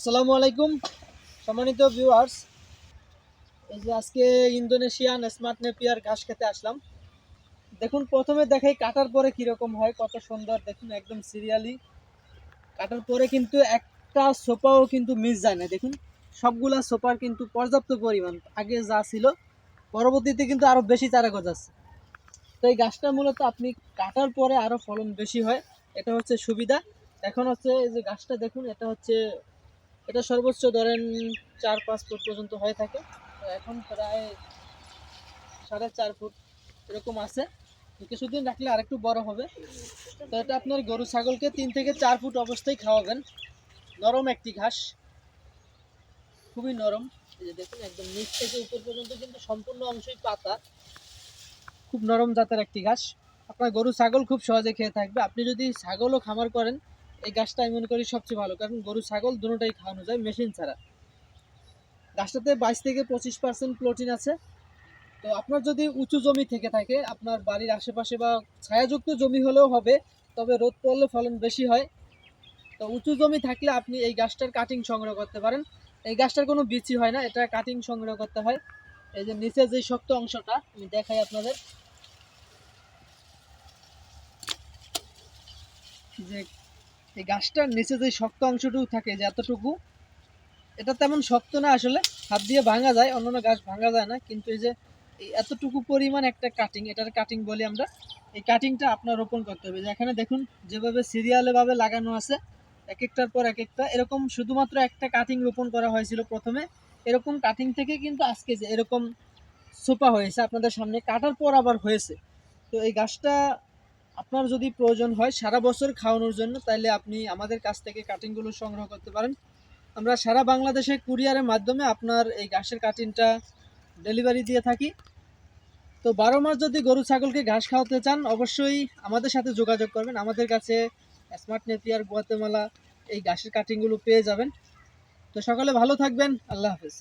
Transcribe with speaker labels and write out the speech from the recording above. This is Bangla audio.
Speaker 1: আসসালামু আলাইকুম, সম্মানিত ভিউয়ার্স এই যে আজকে ইন্দোনেশিয়ান স্মার্ট নেপিয়ার ঘাস খেতে আসলাম। দেখুন, প্রথমে দেখাই কাটার পরে কীরকম হয়, কত সুন্দর। দেখুন, একদম সিরিয়ালি কাটার পরে কিন্তু একটা সোপাও কিন্তু মিস যায় না। দেখুন, সবগুলা সোপার কিন্তু পর্যাপ্ত পরিমাণ। আগে যা ছিল, পরবর্তীতে কিন্তু আরও বেশি চারা গজাচ্ছে তো এই গাছটা মূলত আপনি কাটার পরে আরও ফলন বেশি হয়, এটা হচ্ছে সুবিধা। এখন হচ্ছে এই যে গাছটা দেখুন, এটা হচ্ছে এটা সর্বোচ্চ ধরেন চার, পাঁচ ফুট পর্যন্ত হয়ে থাকে। এখন প্রায় সাড়ে চার ফুট এরকম আছে। কিছুদিন রাখলে আরেকটু বড় হবে। তো এটা আপনার গরু, ছাগলকে তিন থেকে চার ফুট অবস্থায় খাওয়াবেন। নরম একটি ঘাস। খুবই নরম। এই যে দেখুন, একদম নিচ থেকে উপর পর্যন্ত কিন্তু সম্পূর্ণ অংশই পাতা। খুব নরম জাতের একটি ঘাস। আপনার গরু, ছাগল খুব সহজে খেয়ে থাকবে। আপনি যদি ছাগলও খামার করেন এই গাছটা আমি মনে করি সবচেয়ে ভালো, কারণ গরু, ছাগল দুটোটাই খাওয়ানো যায় মেশিন ছাড়া। গাছটাতে বাইশ থেকে পঁচিশ পার্সেন্ট প্রোটিন আছে। তো আপনার যদি উঁচু জমি থেকে থাকে, আপনার বাড়ির আশেপাশে বা ছায়াযুক্ত জমি হলেও হবে, তবে রোদ পড়লে ফলন বেশি হয়। তো উঁচু জমি থাকলে আপনি এই গাছটার কাটিং সংগ্রহ করতে পারেন। এই গাছটার কোনো বিচি হয় না, এটা কাটিং সংগ্রহ করতে হয়। এই যে নিচে যে শক্ত অংশটা, আমি দেখাই আপনাদের। যে এই গাছটার নিচে যে শক্ত অংশটুকু থাকে, যে এতটুকু, এটা তেমন শক্ত না আসলে। হাত দিয়ে ভাঙা যায়, অন্যান্য গাছ ভাঙা যায় না, কিন্তু এই যে এতটুকু পরিমাণ একটা কাটিং এটার কাটিং বলি আমরা, এই কাটিংটা আপনার রোপণ করতে হবে। যে এখানে দেখুন, যেভাবে সিরিয়ালে ভাবে লাগানো আছে, এক একটার পর এক একটা, এরকম শুধুমাত্র একটা কাটিং রোপণ করা হয়েছিল প্রথমে। এরকম কাটিং থেকে কিন্তু আজকে যে এরকম সোপা হয়েছে আপনাদের সামনে, কাটার পর আবার হয়েছে। তো এই গাছটা আপনার যদি প্রয়োজন হয় সারা বছর খাওয়ানোর জন্য তাহলে আপনি আমাদের কাছ থেকে কাটিংগুলো সংগ্রহ করতে পারেন। আমরা সারা বাংলাদেশে কুরিয়ারের মাধ্যমে আপনার এই ঘাসের কাটিংটা ডেলিভারি দিয়ে থাকি। তো বারো মাস যদি গরু, ছাগলকে ঘাস খাওয়াতে চান, অবশ্যই আমাদের সাথে যোগাযোগ করবেন। আমাদের কাছে স্মার্ট নেপিয়ার, গুয়াতেমালা এই ঘাসের কাটিংগুলো পেয়ে যাবেন। তো সকালে ভালো থাকবেন। আল্লাহ হাফেজ।